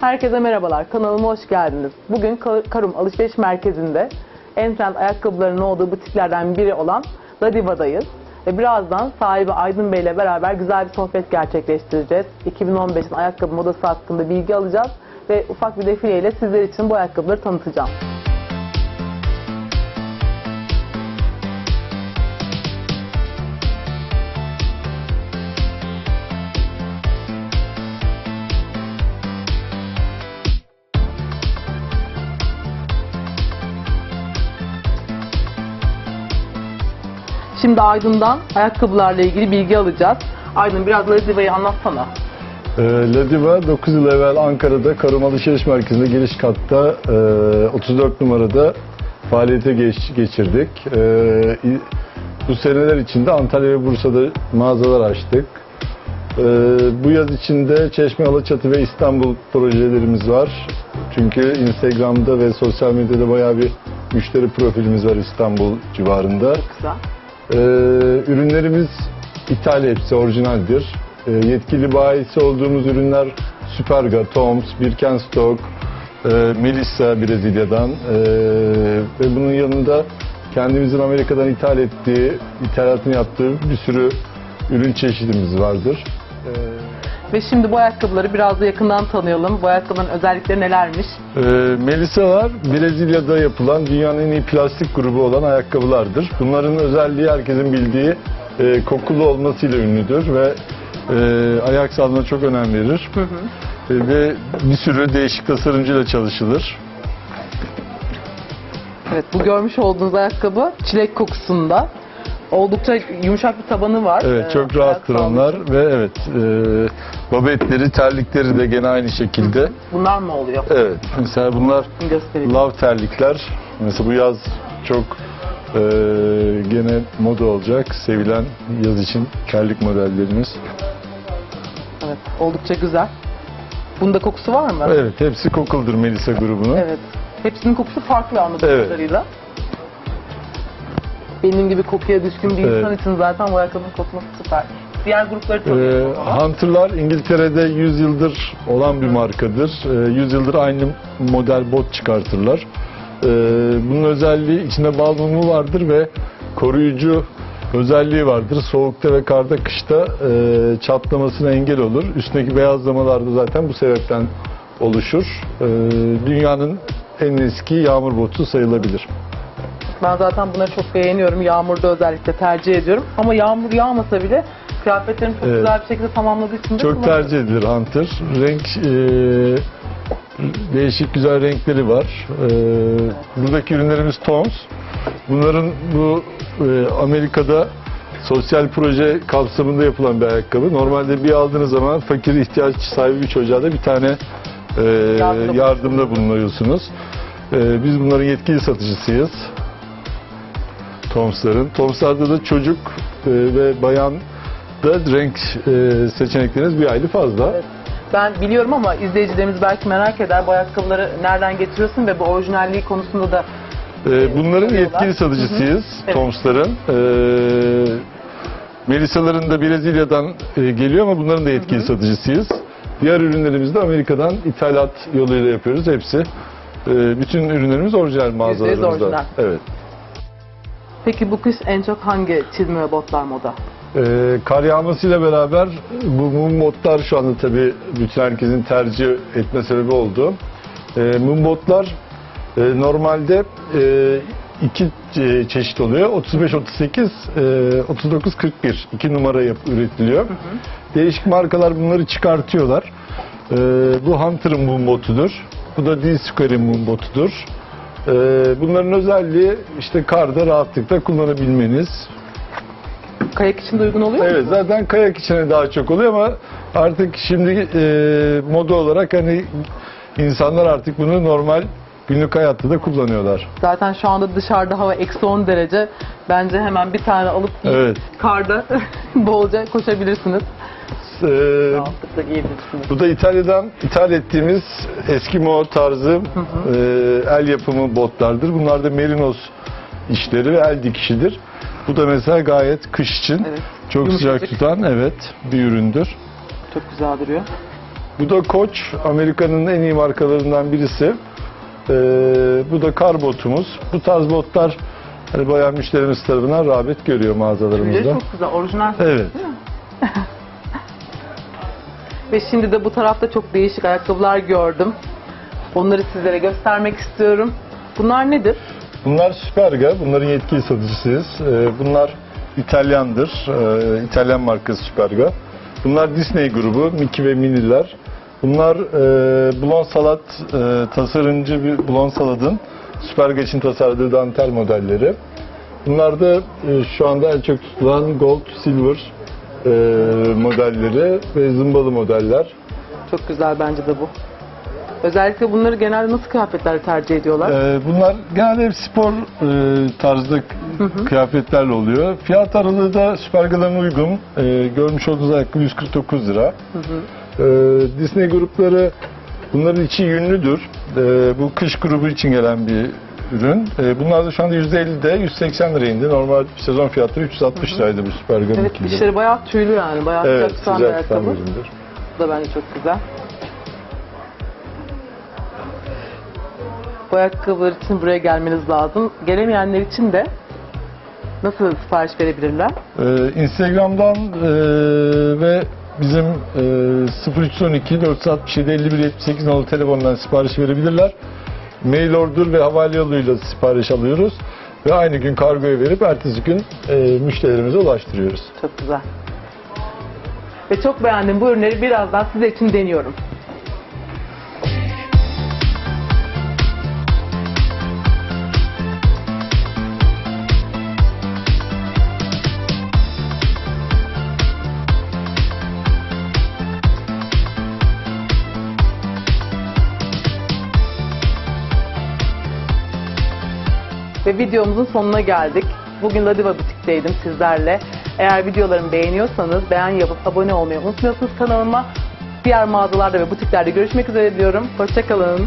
Herkese merhabalar, kanalıma hoş geldiniz. Bugün Kar- Karum Alışveriş Merkezi'nde en trend ayakkabıların olduğu butiklerden biri olan Ladiva'dayız. Ve birazdan sahibi Aydın Bey ile beraber güzel bir sohbet gerçekleştireceğiz. 2015'in ayakkabı modası hakkında bilgi alacağız ve ufak bir defileyle sizler için bu ayakkabıları tanıtacağım. Şimdi Aydın'dan ayakkabılarla ilgili bilgi alacağız. Aydın biraz Ladiva'yı anlatsana. Ee, Ladiva 9 yıl evvel Ankara'da Karum Alışveriş Merkezi'nde giriş katta e, 34 numarada faaliyete geç- geçirdik. İ- bu seneler içinde Antalya ve Bursa'da mağazalar açtık. Ee, bu yaz içinde Çeşme, Alaçatı ve İstanbul projelerimiz var. Çünkü Instagram'da ve sosyal medyada bayağı bir müşteri profilimiz var İstanbul civarında. Güzel. Ee, ürünlerimiz ithal hepsi orijinaldir. Ee, yetkili bayisi olduğumuz ürünler Superga, Toms, Birkenstock, e, Melissa Brezilya'dan ee, ve bunun yanında kendimizin Amerika'dan ithal ettiği, ithalatını yaptığı bir sürü ürün çeşidimiz vardır. Ee, Ve şimdi bu ayakkabıları biraz da yakından tanıyalım. Bu ayakkabıların özellikleri nelermiş? Ee, Melisa'lar Brezilya'da yapılan dünyanın en iyi plastik grubu olan ayakkabılardır. Bunların özelliği herkesin bildiği e, kokulu olmasıyla ünlüdür ve e, ayak sağlığına çok önem verir. E, ve bir sürü değişik tasarımcıyla çalışılır. Evet bu görmüş olduğunuz ayakkabı çilek kokusunda. Oldukça yumuşak bir tabanı var. Evet Ee, çok ayak rahattır onlar ve evet e, babetleri, terlikleri de gene aynı şekilde. Bunlar mı oluyor? Evet mesela bunlar Göstereyim. Love terlikler. Mesela bu yaz çok e, gene moda olacak. Sevilen yaz için terlik modellerimiz. Evet, oldukça güzel. Bunda kokusu var mı? Evet hepsi Kokul'dur Melisa grubunun. Evet. Hepsinin kokusu farklı anladığım Evet. kadarıyla. Benim gibi kokuya düşkün bir Evet. insan için zaten bu ayakkabının kokması süper. Diğer grupları Ee, tanıyorum ama. Hunter'lar İngiltere'de 100 yıldır olan bir markadır. Ee, 100 yıldır aynı model bot çıkartırlar. Ee, bunun özelliği içinde bal mumu vardır ve koruyucu özelliği vardır. Soğukta ve karda kışta e, çatlamasına engel olur. Üstündeki beyazlamalar da zaten bu sebepten oluşur. Ee, dünyanın en eski yağmur botu sayılabilir. Ben zaten bunları çok beğeniyorum. Yağmurda özellikle tercih ediyorum. Ama yağmur yağmasa bile kıyafetlerim çok Evet. güzel bir şekilde tamamladığı için de Çok kullanıyorum. tercih edilir Hunter. Renk e, değişik güzel renkleri var. E, buradaki ürünlerimiz Toms. Bunların bu e, Amerika'da sosyal proje kapsamında yapılan bir ayakkabı. Normalde bir aldığınız zaman fakir ihtiyaç sahibi bir çocuğa da bir tane e, Yardımda yardımda bulunuyorsunuz. E, biz bunların yetkili satıcısıyız. Toms'ların. Toms'larda da çocuk e, ve bayan da renk e, seçenekleriniz bir aylı fazla. Evet. Ben biliyorum ama izleyicilerimiz belki merak eder bu ayakkabıları nereden getiriyorsun ve bu orijinalliği konusunda da E, bunların yetkili satıcısıyız Evet. Toms'ların. E, Melisa'ların da Brezilya'dan geliyor ama bunların da yetkili satıcısıyız. Diğer ürünlerimizi de Amerika'dan ithalat yoluyla yapıyoruz hepsi. Bütün ürünlerimiz orijinal mağazalarımızda. orijinal. Evet. Peki bu kış en çok hangi çizme ve botlar moda? Ee, kar yağmasıyla beraber bu mum botlar şu anda tabii bütün herkesin tercih etme sebebi oldu. Ee, mum botlar e, normalde e, iki e, çeşit oluyor. 35-38, e, 39-41 iki numara yap, üretiliyor. Değişik markalar bunları çıkartıyorlar. Ee, bu Hunter'ın mum botudur. Bu da D-Square'in mum botudur. Ee, bunların özelliği işte karda rahatlıkla kullanabilmeniz. Kayak için de uygun oluyor mu? Evet zaten kayak içine daha çok oluyor ama artık şimdi e, moda olarak hani insanlar artık bunu normal günlük hayatta da kullanıyorlar. Zaten şu anda dışarıda hava eksi 10 derece. Bence hemen bir tane alıp Evet. karda bolca koşabilirsiniz. E, Rahatlıkla giyebilirsiniz. bu da İtalya'dan ithal ettiğimiz Eskimo tarzı e, el yapımı botlardır. Bunlar da merinos işleri ve el dikişidir. Bu da mesela gayet kış için Evet. çok Yumuşacık. sıcak tutan evet bir üründür. Çok güzel duruyor. Bu da Koç, Amerika'nın en iyi markalarından birisi. Ee, bu da kar botumuz. Bu tarz botlar hani bayağı müşterimiz tarafından rağbet görüyor Tüyleri mağazalarımızda. çok güzel, orijinal. Evet. Ve şimdi de bu tarafta çok değişik ayakkabılar gördüm. Onları sizlere göstermek istiyorum. Bunlar nedir? Bunlar Superga, bunların yetkili satıcısıyız. Ee, bunlar İtalyandır, ee, İtalyan markası Superga. Bunlar Disney grubu, Mickey ve Minnie'ler. Bunlar e, Blond Salat e, tasarımcı bir Blond Salat'ın Superga için tasarladığı dantel modelleri. Bunlar da e, şu anda en çok tutulan Gold, Silver e, modelleri ve zımbalı modeller. Çok güzel bence de bu. Özellikle bunları genelde nasıl kıyafetler tercih ediyorlar? Ee, bunlar genelde hep spor e, tarzda k- kıyafetlerle oluyor. Fiyat aralığı da Superga'dan uygun. Ee, görmüş olduğunuz ayakkabı 149 lira. Ee, Disney grupları bunların içi yünlüdür. Ee, bu kış grubu için gelen bir ürün. Ee, bunlar da şu anda %50'de 180 liraya indi. Normal sezon fiyatları 360 liraydı bu Superga'nın evet, ikili. dişleri bayağı tüylü yani. Bayağı Evet, sıcak tutan bir ayakkabı. Bu da bence çok güzel. Bu ayakkabılar için buraya gelmeniz lazım. Gelemeyenler için de nasıl sipariş verebilirler? Ee, Instagram'dan e, ve bizim e, 0312 467 51 78 nolu telefondan sipariş verebilirler. Mail order ve havale yoluyla sipariş alıyoruz ve aynı gün kargoya verip ertesi gün e, müşterilerimize ulaştırıyoruz. Çok güzel. Ve çok beğendim bu ürünleri birazdan size için deniyorum. Ve videomuzun sonuna geldik. Bugün Ladiva Butik'teydim sizlerle. Eğer videolarımı beğeniyorsanız beğen yapıp abone olmayı unutmuyorsunuz kanalıma. Diğer mağazalarda ve butiklerde görüşmek üzere diyorum. Hoşçakalın.